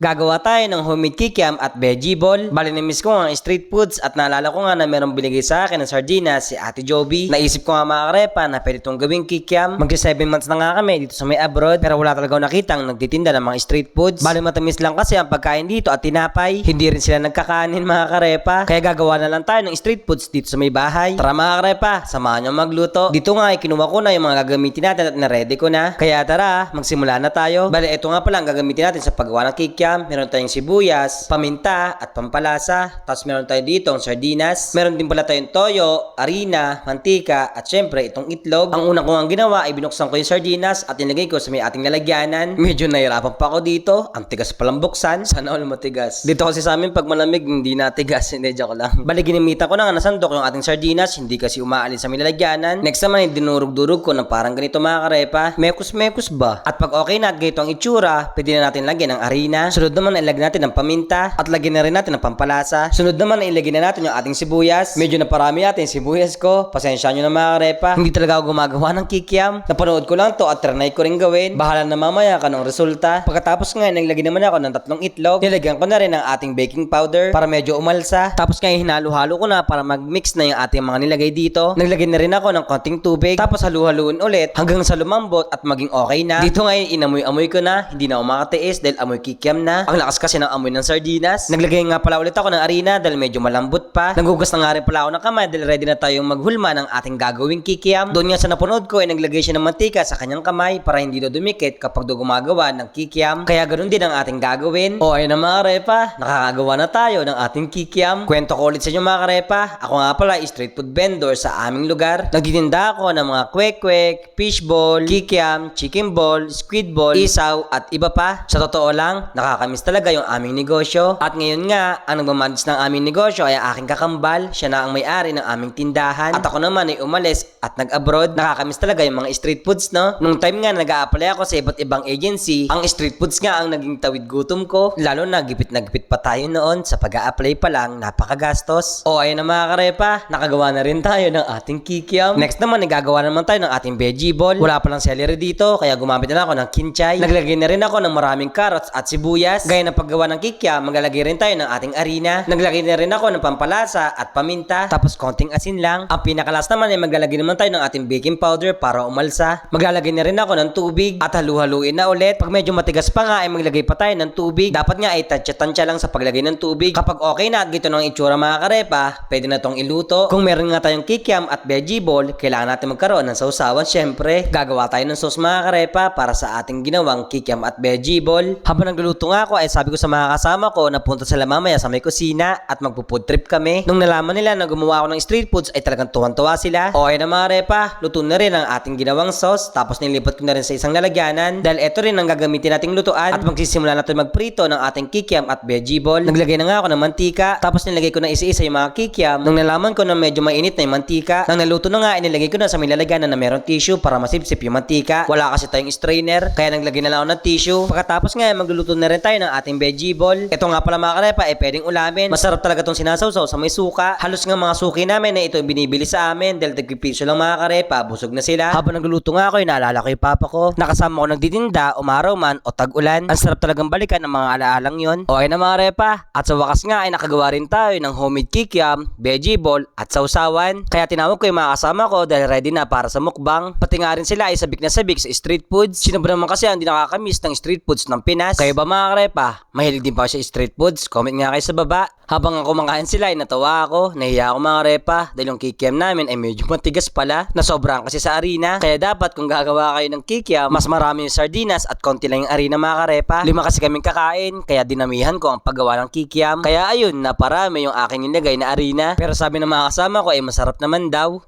Gagawa tayo ng homemade kikiam at veggie ball. Bali na-miss ko nga ang street foods at naalala ko nga na merong binigay sa akin ng sardinas si Ate Joby. Naisip ko nga mga karepa na pwede itong gawing kikiam. Magsi 7 months na nga kami dito sa may abroad pero wala talaga nakitang nagtitinda ng mga street foods. Bali matamis lang kasi ang pagkain dito at tinapay. Hindi rin sila nagkakanin mga karepa. Kaya gagawa na lang tayo ng street foods dito sa may bahay. Tara mga karepa, samahan nyo magluto. Dito nga ay kinuha ko na yung mga gagamitin natin at na-ready ko na. Kaya tara, magsimula na tayo. Bali ito nga pala ang gagamitin natin sa paggawa ng kikiam. Meron tayong sibuyas, paminta at pampalasa. Tapos meron tayo dito ang sardinas. Meron din pala tayong toyo, harina, mantika at syempre itong itlog. Ang unang ko ang ginawa ay binuksan ko yung sardinas at nilagay ko sa may ating lalagyanan. Medyo nahirapan pa ako dito. Ang tigas palang buksan. Sana all matigas. Dito kasi sa amin pag malamig hindi natigas. Hindi, joke lang. Bali ginamitan ko na nga nasandok yung ating sardinas. Hindi kasi umaalis sa may lalagyanan. Next naman ay dinurog-durog ko ng parang ganito mga karepa. Mekus-mekus ba? At pag okay na at ganito ang itsura, pwede na natin lagyan ng harina. Sunod naman ay lagyan natin ng paminta at lagyan na rin natin ng pampalasa. Sunod naman ay ilagyan na natin yung ating sibuyas. Medyo naparami natin yung sibuyas ko. Pasensya nyo na mga karepa. Hindi talaga ako gumagawa ng kikiam. Napanood ko lang to at trinay ko rin gawin. Bahala na mamaya ka ng resulta. Pagkatapos nga, naglagyan naman ako ng tatlong itlog. Nilagyan ko na rin ang ating baking powder para medyo umalsa. Tapos ngayon hinalo-halo ko na para mag-mix na yung ating mga nilagay dito. Naglagay na rin ako ng konting tubig. Tapos halu-haluin ulit hanggang sa lumambot at maging okay na. Dito ngayon inamoy-amoy ko na. Hindi na ako makatiis dahil amoy kikiam na. Ang lakas kasi ng amoy ng sardinas. Naglagay nga pala ulit ako ng harina dahil medyo malambot pa. Nagugas na nga rin pala ako ng kamay dahil ready na tayong maghulma ng ating gagawing kikiam. Doon nga sa napanood ko ay naglagay siya ng mantika sa kanyang kamay para hindi daw dumikit kapag daw gumagawa ng kikiam. Kaya ganun din ang ating gagawin. O ayun na mga karepa, nakakagawa na tayo ng ating kikiam. Kwento ko ulit sa inyo mga karepa, ako nga pala street food vendor sa aming lugar. Nagtitinda ako ng mga kwek-kwek, fishball, kikiam, chicken ball, squid ball, isaw at iba pa. Sa totoo lang, nakakamiss talaga yung aming negosyo. At ngayon nga, ang nagmamanage ng aming negosyo ay aking kakambal. Siya na ang may-ari ng aming tindahan. At ako naman ay umalis at nag-abroad. Nakakamiss talaga yung mga street foods, no? Nung time nga nag apply ako sa iba't ibang agency, ang street foods nga ang naging tawid gutom ko. Lalo na gipit na gipit pa tayo noon sa pag apply pa lang, napakagastos. O ayun na mga karepa, nakagawa na rin tayo ng ating kikiam. Next naman, nagagawa naman tayo ng ating veggie ball. Wala pa lang celery dito, kaya gumamit na ako ng kinchay. Naglagay na rin ako ng maraming carrots at sibuyas. Gaya ng paggawa ng kikiam, maglalagay rin tayo ng ating harina. Naglagay na rin ako ng pampalasa at paminta, tapos konting asin lang. Ang pinakalas naman ay maglalagay naman tayo ng ating baking powder para umalsa. Maglalagay na rin ako ng tubig at halu-haluin na ulit. Pag medyo matigas pa nga ay maglagay pa tayo ng tubig. Dapat nga ay tansya-tansya lang sa paglagay ng tubig. Kapag okay na at gito ng itsura mga karepa, pwede na tong iluto. Kung meron nga tayong kikiam at veggie ball, kailangan natin magkaroon ng sausawan syempre. Gagawa tayo ng sauce mga karepa para sa ating ginawang kikiam at veggie ball. Habang nagluluto nga ako ay sabi ko sa mga kasama ko na punta sila mamaya sa may kusina at magpo-food trip kami. Nung nalaman nila na gumawa ako ng street foods ay talagang tuwan-tuwa sila. O ayun na mga repa, luto na rin ang ating ginawang sauce tapos nilipat ko na rin sa isang lalagyanan dahil ito rin ang gagamitin nating lutuan at magsisimula na tayo magprito ng ating kikiam at veggie ball. Naglagay na nga ako ng mantika tapos nilagay ko na isa-isa yung mga kikiam. Nung nalaman ko na medyo mainit na yung mantika, nang naluto na nga inilagay ko na sa may lalagyanan na meron tissue para masipsip yung mantika. Wala kasi tayong strainer kaya naglagay na lang ako ng tissue. Pagkatapos nga magluluto na rin tayo ng ating veggie ball. Ito nga pala mga karepa ay pwedeng ulamin. Masarap talaga tong sinasawsaw sa may suka. Halos nga mga suki namin na ito yung binibili sa amin dahil tagpipiso lang mga karepa. Busog na sila. Habang nagluluto nga ako, inaalala ko yung papa ko. Nakasama ko nagtitinda, umaraw man o tag-ulan. Ang sarap talagang balikan ng mga alaalang yon. O ayun na mga repa. At sa wakas nga ay nakagawa rin tayo ng homemade kikiam, veggie ball at sausawan. Kaya tinawag ko yung mga kasama ko dahil ready na para sa mukbang. Pati nga rin sila ay sabik na sabik sa street foods. Sino ba naman kasi ang hindi nakakamiss ng street foods ng Pinas? Kayo ba mga karepa? Mahilig din ba sa street foods? Comment nga kayo sa baba. Habang ako kumakain sila ay natawa ako. Nahiya ako mga repa dahil yung kikiam namin ay medyo matigas pala na sobrang kasi sa arena. Kaya dapat kung gagawa kayo ng kikiam, mas marami yung sardinas at konti lang yung arena mga karepa. Lima kasi kaming kakain kaya dinamihan ko ang paggawa ng kikiam. Kaya ayun, naparami yung aking nilagay na arena. Pero sabi ng mga kasama ko ay masarap naman daw.